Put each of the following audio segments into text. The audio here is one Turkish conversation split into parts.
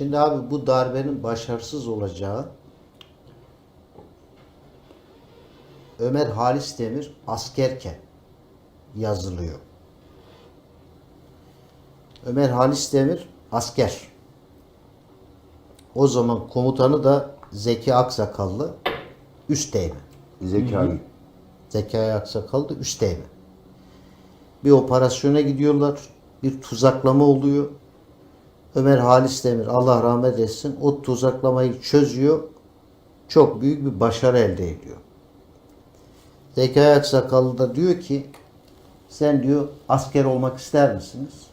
Şimdi abi bu darbenin başarısız olacağı Ömer Halis Demir askerken yazılıyor. Ömer Halis Demir asker. O zaman komutanı da Zeki Aksakallı Üsteğmen. Zekai. Zekai Aksakallı da Üsteğmen. Bir operasyona gidiyorlar. Bir tuzaklama oluyor. Ömer Halis Demir Allah rahmet etsin o tuzaklamayı çözüyor. Çok büyük bir başarı elde ediyor. Zekai Aksakallı da diyor ki sen diyor asker olmak ister misiniz?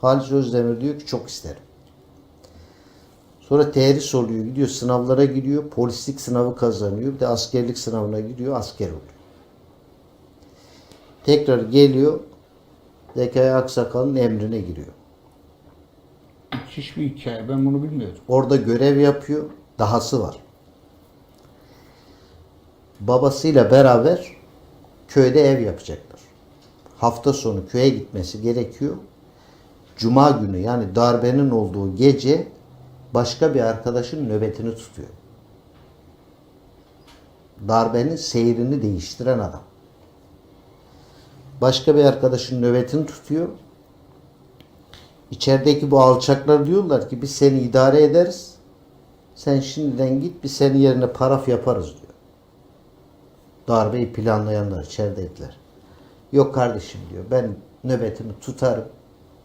Halis Özdemir diyor ki çok isterim. Sonra terhis oluyor. Gidiyor sınavlara giriyor. Polislik sınavı kazanıyor. Bir de askerlik sınavına gidiyor. Asker oluyor. Tekrar geliyor. Zekai Aksakal'ın emrine giriyor. Müthiş bir hikaye. Ben bunu bilmiyordum. Orada görev yapıyor. Dahası var. Babasıyla beraber köyde ev yapacaklar. Hafta sonu köye gitmesi gerekiyor. Cuma günü yani darbenin olduğu gece başka bir arkadaşın nöbetini tutuyor. Darbenin seyrini değiştiren adam. Başka bir arkadaşın nöbetini tutuyor. İçerideki bu alçaklar diyorlar ki biz seni idare ederiz. Sen şimdiden git biz senin yerine paraf yaparız diyor. Darbeyi planlayanlar içeridekiler. Yok kardeşim diyor ben nöbetimi tutarım.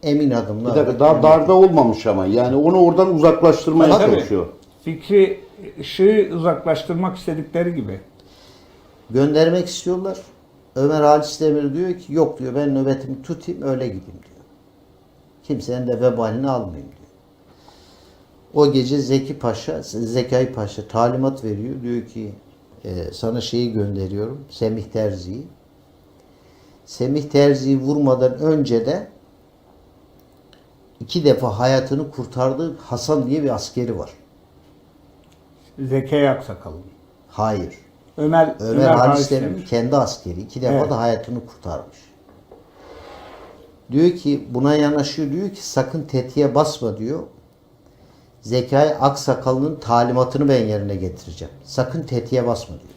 Emin Bir adımlarla. dakika daha darbe olmamış ama. Yani onu oradan uzaklaştırmaya Tabii. çalışıyor. Fikri ışığı uzaklaştırmak istedikleri gibi. Göndermek istiyorlar. Ömer Halis Demir diyor ki yok diyor ben nöbetimi tutayım öyle gideyim diyor. Kimsenin de vebalini almayayım diyor. O gece Zeki Paşa, Zekai Paşa talimat veriyor. Diyor ki e, sana şeyi gönderiyorum. Semih Terzi'yi. Semih Terzi'yi vurmadan önce de iki defa hayatını kurtardığı Hasan diye bir askeri var. Zekai Aksakallı. Hayır. Ömer, Ömer, Halis Halis Demir'in Demir. kendi askeri. iki defa Evet. da hayatını kurtarmış. Diyor ki buna yanaşıyor diyor ki sakın tetiğe basma diyor. Zekai Aksakallı'nın talimatını ben yerine getireceğim. Sakın tetiğe basma diyor.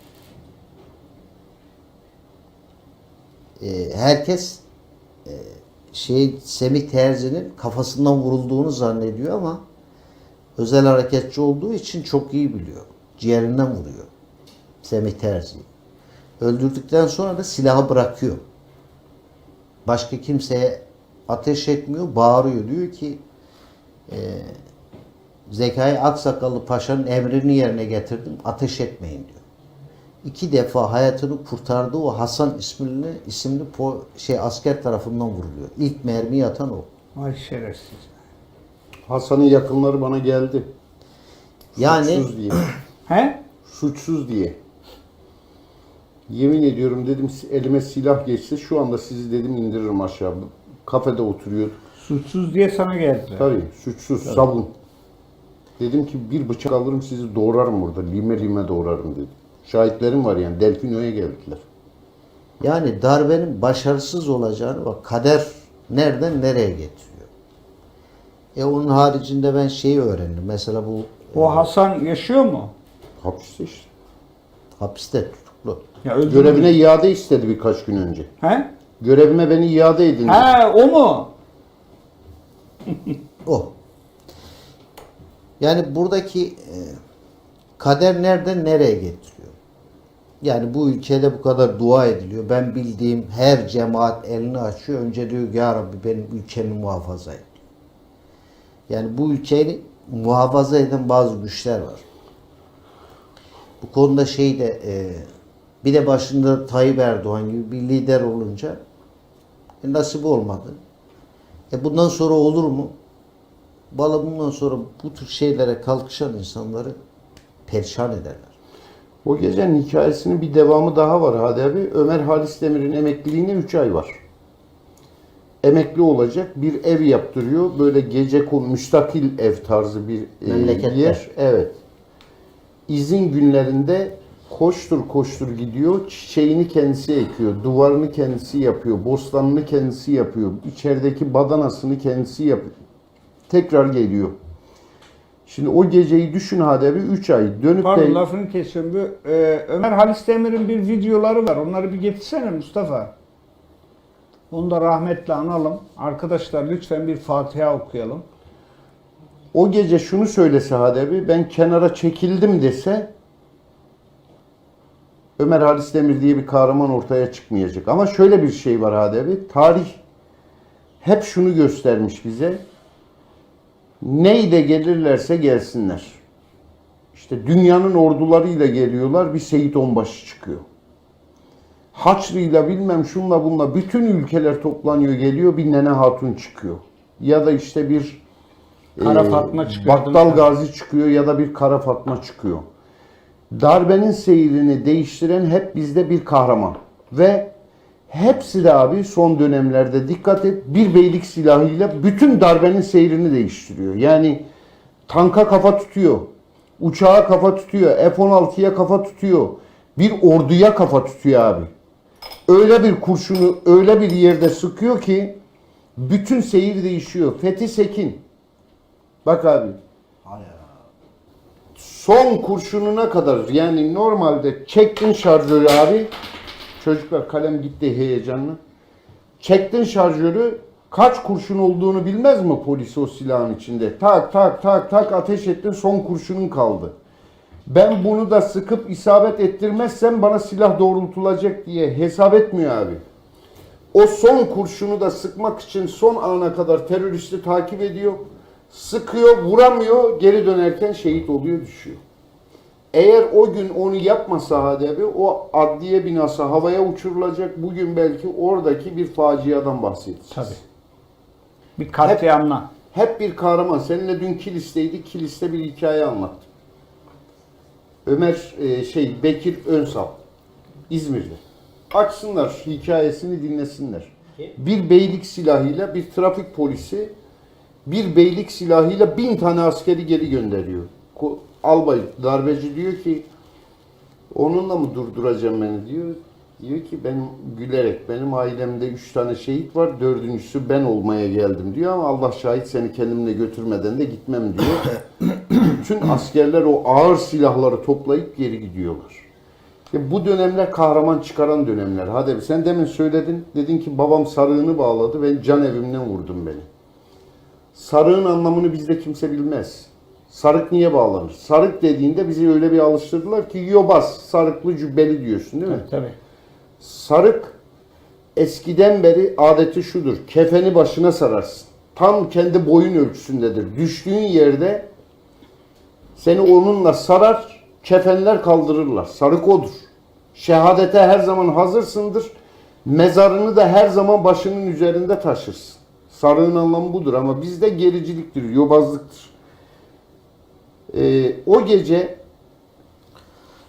Ee, herkes e, şey Semih Terzi'nin kafasından vurulduğunu zannediyor ama özel hareketçi olduğu için çok iyi biliyor. Ciğerinden vuruyor. Semih Terzi'yi. Öldürdükten sonra da silahı bırakıyor. Başka kimseye ateş etmiyor, bağırıyor. Diyor ki e, Zekai Aksakallı Paşa'nın emrini yerine getirdim, ateş etmeyin diyor. İki defa hayatını kurtardığı o Hasan isimli, isimli po, şey asker tarafından vuruluyor. İlk mermi atan o. Vay şerefsiz. Hasan'ın yakınları bana geldi. Yani Suçsuz diye. He? Suçsuz diye. Yemin ediyorum dedim elime silah geçse şu anda sizi dedim indiririm aşağı. Kafede oturuyorduk. Suçsuz diye sana geldiler. Tabii suçsuz sabun. Dedim ki bir bıçak alırım sizi doğrarım burada. Lime lime doğrarım dedim. Şahitlerim var yani Delfino'ya geldiler. Yani darbenin başarısız olacağını bak kader nereden nereye getiriyor. E onun haricinde ben şeyi öğrendim. Mesela bu O Hasan yaşıyor mu? Hapiste işte. hapiste tutuklu. Ya öldü mü? Görevine iade istedi birkaç gün önce. He? Görevime beni iade edin. dedi. He o mu? O. Yani buradaki e, kader nereden nereye getiriyor? Yani bu ülkede bu kadar dua ediliyor. Ben bildiğim her cemaat elini açıyor. Önce diyor ki, ya Rabbi benim ülkemi muhafaza et. Yani bu ülkeyi muhafaza eden bazı güçler var. Bu konuda şey de e, bir de başında Tayyip Erdoğan gibi bir lider olunca e, nasip olmadı. E bundan sonra olur mu? Valla bundan sonra bu tür şeylere kalkışan insanları perişan ederler. O gecenin hikayesinin bir devamı daha var Hadi abi. Ömer Halis Demir'in emekliliğine 3 ay var. Emekli olacak bir ev yaptırıyor. Böyle gece müstakil ev tarzı bir e, Memlekette. yer. Evet. İzin günlerinde koştur koştur gidiyor. Çiçeğini kendisi ekiyor. Duvarını kendisi yapıyor. Bostanını kendisi yapıyor. İçerideki badanasını kendisi yapıyor. Tekrar geliyor. Şimdi o geceyi düşün hadi bir 3 ay dönüp Pardon de lafını kesiyorum. Bu, e, Ömer Halis Demir'in bir videoları var. Onları bir getirsene Mustafa. Onu da rahmetle analım. Arkadaşlar lütfen bir Fatiha okuyalım. o gece şunu söylese hadi bir ben kenara çekildim dese Ömer Halis Demir diye bir kahraman ortaya çıkmayacak. Ama şöyle bir şey var hadi bir tarih hep şunu göstermiş bize. Neyde gelirlerse gelsinler. İşte dünyanın ordularıyla geliyorlar bir Seyit Onbaşı çıkıyor. Haçlı'yla bilmem şunla bunla bütün ülkeler toplanıyor geliyor bir Nene Hatun çıkıyor. Ya da işte bir Kara e, Fatma çıkıyor, değil Battal? Gazi çıkıyor ya da bir Kara Fatma çıkıyor. Darbenin seyrini değiştiren hep bizde bir kahraman. Ve hepsi de abi son dönemlerde dikkat et bir beylik silahıyla bütün darbenin seyrini değiştiriyor. Yani tanka kafa tutuyor. Uçağa kafa tutuyor. F-16'ya kafa tutuyor. Bir orduya kafa tutuyor abi. Öyle bir kurşunu öyle bir yerde sıkıyor ki bütün seyir değişiyor. Fethi Sekin. Bak abi. Son kurşununa kadar yani normalde çektin şarjörü abi. Çocuklar kalem gitti heyecanla. Çektin şarjörü kaç kurşun olduğunu bilmez mi polis o silahın içinde? Tak tak tak tak ateş ettin son kurşunun kaldı. Ben bunu da sıkıp isabet ettirmezsem bana silah doğrultulacak diye hesap etmiyor abi. O son kurşunu da sıkmak için son ana kadar teröristi takip ediyor. Sıkıyor, vuramıyor, geri dönerken şehit oluyor, düşüyor. Eğer o gün onu yapmasa Hadi abi, o adliye binası havaya uçurulacak. Bugün belki oradaki bir faciadan bahsedeceğiz. Tabii. Bir katliamla. Hep bir kahraman. Seninle dün Kilis'teydik. Kilis'te bir hikaye anlattım. Ömer e, şey Bekir Önsal İzmir'de. Açsınlar hikayesini dinlesinler. Bir beylik silahıyla bir trafik polisi bir beylik silahıyla bin tane askeri geri gönderiyor. Albay darbeci diyor ki onunla mı durduracağım beni diyor. Diyor ki ben gülerek benim ailemde üç tane şehit var dördüncüsü ben olmaya geldim diyor ama Allah şahit seni kendimle götürmeden de gitmem diyor. Bütün askerler o ağır silahları toplayıp geri gidiyorlar. Ya bu dönemler kahraman çıkaran dönemler. Hadi sen demin söyledin. Dedin ki babam sarığını bağladı ve can evimden vurdun beni. Sarığın anlamını bizde kimse bilmez. Sarık niye bağlanır? Sarık dediğinde bizi öyle bir alıştırdılar ki yobaz, sarıklı cübbeli diyorsun değil mi? Tabii. Sarık eskiden beri adeti şudur. Kefeni başına sararsın. Tam kendi boyun ölçüsündedir. Düştüğün yerde seni onunla sarar, kefenler kaldırırlar. Sarık odur. Şehadete her zaman hazırsındır. Mezarını da her zaman başının üzerinde taşırsın. Sarığın anlamı budur ama bizde gericiliktir, yobazlıktır. Ee, o gece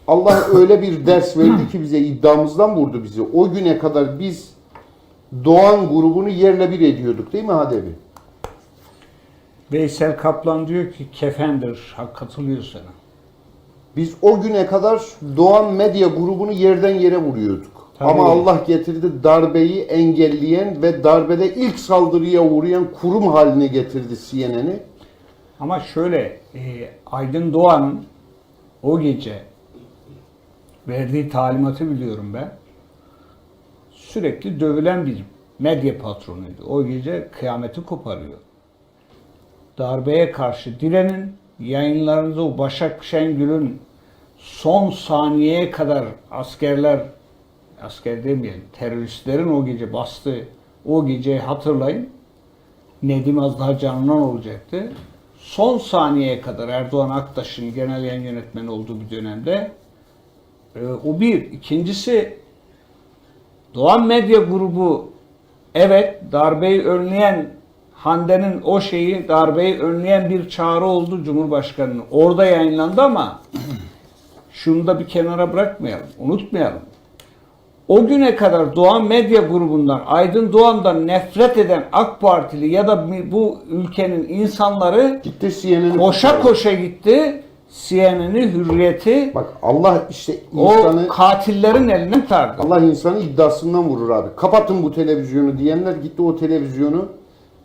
Allah öyle bir ders verdi ki bize iddiamızdan vurdu bizi. O güne kadar biz Doğan grubunu yerle bir ediyorduk değil mi Hadebi? Veysel Kaplan diyor ki kefendir. Hak katılıyor sana. Biz o güne kadar Doğan Medya grubunu yerden yere vuruyorduk. Tabii. Ama Allah getirdi darbeyi engelleyen ve darbede ilk saldırıya uğrayan kurum haline getirdi CNN'i. Ama şöyle e, Aydın Doğan'ın o gece verdiği talimatı biliyorum ben. Sürekli dövülen bir medya patronuydu. O gece kıyameti koparıyor. Darbeye karşı direnin yayınlarınızda o Başak Şengül'ün son saniyeye kadar askerler asker demeyelim teröristlerin o gece bastığı o geceyi hatırlayın. Nedim az daha canından olacaktı. Son saniyeye kadar Erdoğan Aktaş'ın genel yayın yönetmeni olduğu bir dönemde e, o bir. İkincisi Doğan Medya Grubu evet darbeyi önleyen Hande'nin o şeyi darbeyi önleyen bir çağrı oldu Cumhurbaşkanı'nın. Orada yayınlandı ama şunu da bir kenara bırakmayalım, unutmayalım. O güne kadar Doğan Medya grubundan, Aydın Doğan'dan nefret eden AK Partili ya da bu ülkenin insanları Gitti CNN'i koşa koşa gitti. CNN'i, Hürriyet'i Bak Allah işte o insanı katillerin elinden tardı. Allah insanı iddiasından vurur abi. Kapatın bu televizyonu diyenler gitti o televizyonu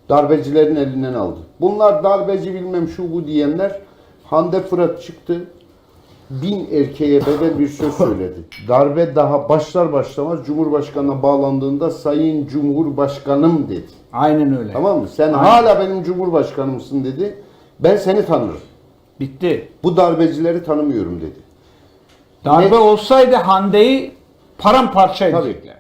darbecilerin elinden aldı. Bunlar darbeci bilmem şu bu diyenler Hande Fırat çıktı. Bin erkeğe bedel bir söz söyledi. Darbe daha başlar başlamaz Cumhurbaşkanı'na bağlandığında Sayın Cumhurbaşkanım dedi. Aynen öyle. Tamam mı? Sen Aynen. hala benim Cumhurbaşkanımsın dedi. Ben seni tanırım. Bitti. Bu darbecileri tanımıyorum dedi. Darbe Ne- olsaydı Hande'yi paramparça Tabii. edecekler.